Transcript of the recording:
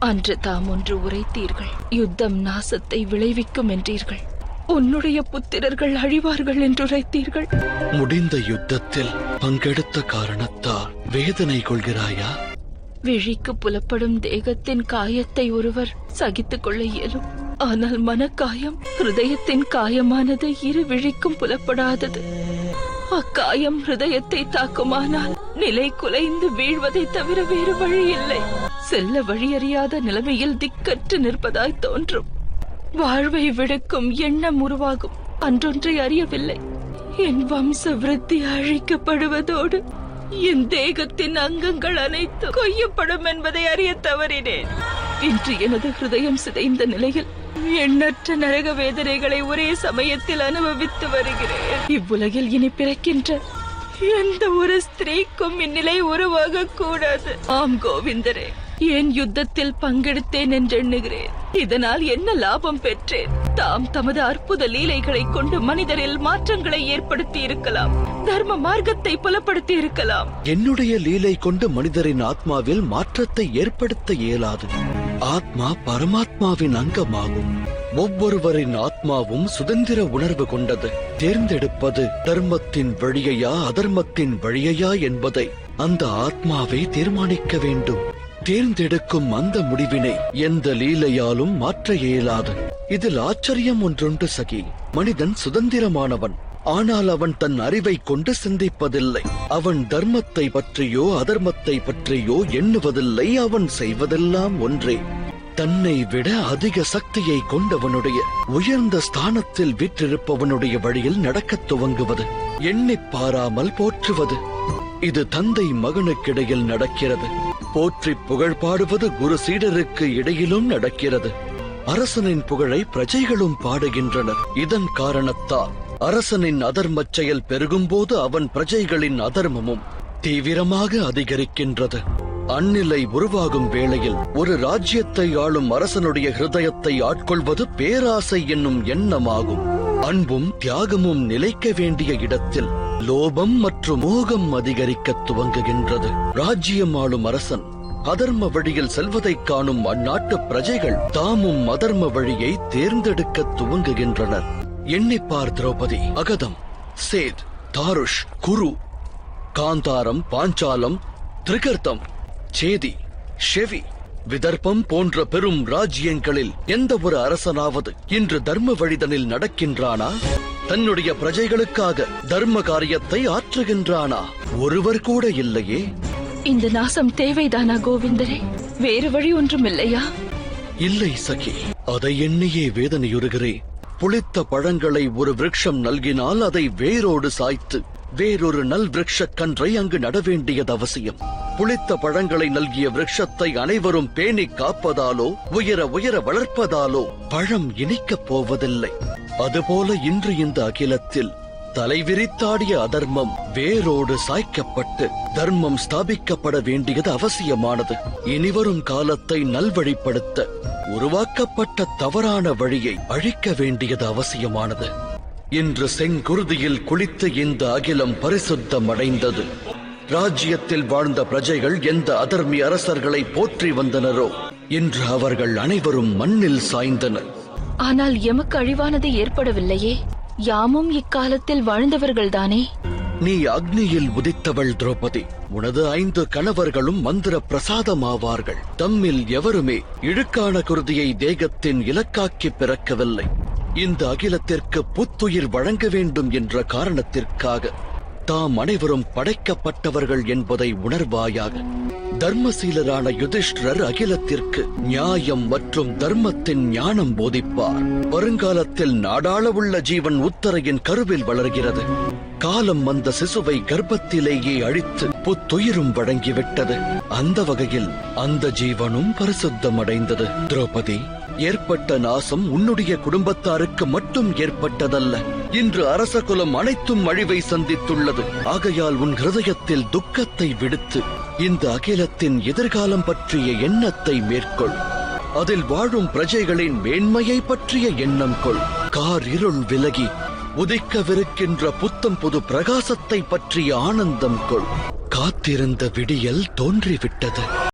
அன்று தாம் ஒன்று உரைத்தீர்கள். யுத்தம் நாசத்தை விளைவிக்கும் என்றீர்கள். உன்னுடைய புத்திரர்கள் அழிவார்கள் என்று உரைத்தீர்கள். முடிந்த யுத்தத்தில் பங்கெடுத்த காரணத்தால் வேதனை கொள்கிறாயா? விழிக்கு புலப்படும் தேகத்தின் காயத்தை ஒருவர் சகித்துக் கொள்ள இயலும். ஆனால் மனக்காயம் ஹிருதயத்தின் காயமானது இரு விழிக்கும் புலப்படாதது. அக்காயம் ஹிருதயத்தை தாக்குமானால் நிலை குலைந்து வீழ்வதை தவிர வேறு வழி இல்லை. செல்ல வழியறியாத நிலைமையில் திக்கற்று நிற்பதாய் தோன்றும். வாழ்வை விடுக்கும் எண்ணம் உருவாகும். அன்றொன்றை அறியவில்லை. என் வம்ச விருத்தி அழிக்கப்படுவதோடு என் தேகத்தின் அங்கங்கள் அனைத்து கொய்யப்படும் என்பதை அறிய தவறினேன். இன்று எனது ஹிருதயம் சிதைந்த நிலையில் எண்ணற்ற நரக வேதனைகளை ஒரே சமயத்தில் அனுபவித்து வருகிறேன். இவ்வுலகில் இனி பிறக்கின்ற எந்த ஒரு ஸ்திரீக்கும் இந்நிலை உருவாக கூடாது ஆம் கோவிந்தரே ஏன் யுத்தத்தில் பங்கெடுத்தேன் என்றெண்ணுகிறேன் இதனால் என்ன லாபம் பெற்றேன்? தாம் தமது அற்புத லீலைகளை கொண்டு மனிதரில் மாற்றங்களை ஏற்படுத்தி இருக்கலாம் தர்ம மார்க்கத்தை புலப்படுத்தி இருக்கலாம் என்னுடைய லீலை கொண்டு மனிதரின் ஆத்மாவில் மாற்றத்தை ஏற்படுத்த இயலாது. ஆத்மா பரமாத்மாவின் அங்கமாகும். ஒவ்வொருவரின் ஆத்மாவும் சுதந்திர உணர்வு கொண்டது. தேர்ந்தெடுப்பது தர்மத்தின் வழியையா அதர்மத்தின் வழியையா என்பதை அந்த ஆத்மாவே தீர்மானிக்க வேண்டும். தேர்ந்தெடுக்கும் அந்த முடிவினை எந்த லீலையாலும் மாற்ற இயலாது. இதில் ஆச்சரியம் ஒன்றுண்டு சகி மனிதன் சுதந்திரமானவன் ஆனால் அவன் தன் அறிவை கொண்டு சிந்திப்பதில்லை. அவன் தர்மத்தை பற்றியோ அதர்மத்தை பற்றியோ எண்ணுவதில்லை அவன் செய்வதெல்லாம் ஒன்றே. தன்னை விட அதிக சக்தியை கொண்டவனுடைய உயர்ந்த ஸ்தானத்தில் விற்றிருப்பவனுடைய வழியில் நடக்கத் துவங்குவது எண்ணிப் பாராமல் போற்றுவது. இது தந்தை மகனுக்கிடையில் நடக்கிறது. போற்றி புகழ் பாடுவது குரு சீடருக்கு இடையிலும் நடக்கிறது. அரசனின் புகழை பிரஜைகளும் பாடுகின்றனர். இதன் காரணத்தால் அரசனின் அதர்மச் செயல் பெருகும்போது அவன் பிரஜைகளின் அதர்மமும் தீவிரமாக அதிகரிக்கின்றது. அந்நிலை உருவாகும் வேளையில் ஒரு ராஜ்யத்தை ஆளும் அரசனுடைய ஹிருதயத்தை ஆட்கொள்வது பேராசை என்னும் எண்ணமாகும். அன்பும் தியாகமும் நிலைக்க வேண்டிய இடத்தில் லோபம் மற்றும் மோகம் அதிகரிக்க துவங்குகின்றது. ராஜ்யம் ஆளும் அரசன் அதர்ம வழியில் செல்வதைக் காணும் அந்நாட்டு பிரஜைகள் தாமும் அதர்ம வழியை தேர்ந்தெடுக்க துவங்குகின்றனர். எண்ணிப்பார் திரௌபதி அகதம் சேத் தாருஷ் குரு காந்தாரம் பாஞ்சாலம் திரிகர்த்தம் சேதி ஷெவி விதர்ப்பம் போன்ற பெரும் ராஜ்யங்களில் எந்த ஒரு அரசனாவது இன்று தர்ம வழிதனில் நடக்கின்றானா? தன்னுடைய பிரஜைகளுக்காக தர்ம காரியத்தை ஆற்றுகின்றானா? ஒருவர் கூட இல்லையே. இந்த நாசம் தேவைதானா கோவிந்தரே? வேறு வழி ஒன்றும் இல்லையா இல்லை சகி. அதை எண்ணியே வேதனையுறுகிறேன். புளித்த பழங்களை ஒரு விருட்சம் நல்கினால் அதை வேரோடு சாய்த்து வேறொரு நல் விருட்சக் கன்றை அங்கு நட வேண்டியது அவசியம். புளித்த பழங்களை நல்கிய விரக்ஷத்தை அனைவரும் பேணி காப்பதாலோ உயர உயர வளர்ப்பதாலோ பழம் இனிக்கப் போவதில்லை. அதுபோல இன்று இந்த அகிலத்தில் தலைவிரித்தாடிய அதர்மம் வேரோடு சாய்க்கப்பட்டு தர்மம் ஸ்தாபிக்கப்பட வேண்டியது அவசியமானது. இனிவரும் காலத்தை நல்வழிப்படுத்த உருவாக்கப்பட்ட தவறான வழியை அழிக்க வேண்டியது அவசியமானது. இன்று செங்குருதியில் குளித்து இந்த அகிலம் பரிசுத்தம் அடைந்தது ராஜ்யத்தில் வாழ்ந்த பிரஜைகள் எந்த அதர்மி அரசர்களை போற்றி வந்தனரோ? இன்று அவர்கள் அனைவரும் மண்ணில் சாய்ந்தனர். ஆனால் எமக்கு அழிவானது ஏற்படவில்லையே. யாமும் இக்காலத்தில் வாழ்ந்தவர்கள்தானே? நீ அக்னியில் உதித்தவள் திரௌபதி. உனது ஐந்து கணவர்களும் மந்திர பிரசாதமாவார்கள் தம்மில் எவருமே இழுக்கான குருதியை தேகத்தின் இலக்காக்கி பிறக்கவில்லை. இந்த அகிலத்திற்கு புத்துயிர் வழங்க வேண்டும் என்ற காரணத்திற்காக தாம் அனைவரும் படைக்கப்பட்டவர்கள் என்பதை உணர்வாயாக தர்மசீலரான யுதிஷ்டர் அகிலத்திற்கு நியாயம் மற்றும் தர்மத்தின் ஞானம் போதிப்பார். வருங்காலத்தில் நாடாளவுள்ள ஜீவன் உத்தரையின் கருவில் வளர்கிறது. காலம் அந்த சிசுவை கர்ப்பத்திலேயே அழித்து புத்துயிரும் வழங்கிவிட்டது. அந்த வகையில் அந்த ஜீவனும் பரிசுத்தமடைந்தது. திரௌபதி ஏற்பட்ட நாசம் உன்னுடைய குடும்பத்தாருக்கு மட்டும் ஏற்பட்டதல்ல. இன்று அரச குலம் அனைத்தும் அழிவை சந்தித்துள்ளது. ஆகையால் உன் ஹிருதயத்தில் துக்கத்தை விடுத்து இந்த அகிலத்தின் எதிர்காலம் பற்றிய எண்ணத்தை மேற்கொள். அதில் வாழும் பிரஜைகளின் மேன்மையை பற்றிய எண்ணம் கொள். கார் இருள் விலகி உதிக்கவிருக்கின்ற புத்தம் புது பிரகாசத்தை பற்றிய ஆனந்தம் கொள். காத்திருந்த விடியல் தோன்றிவிட்டது.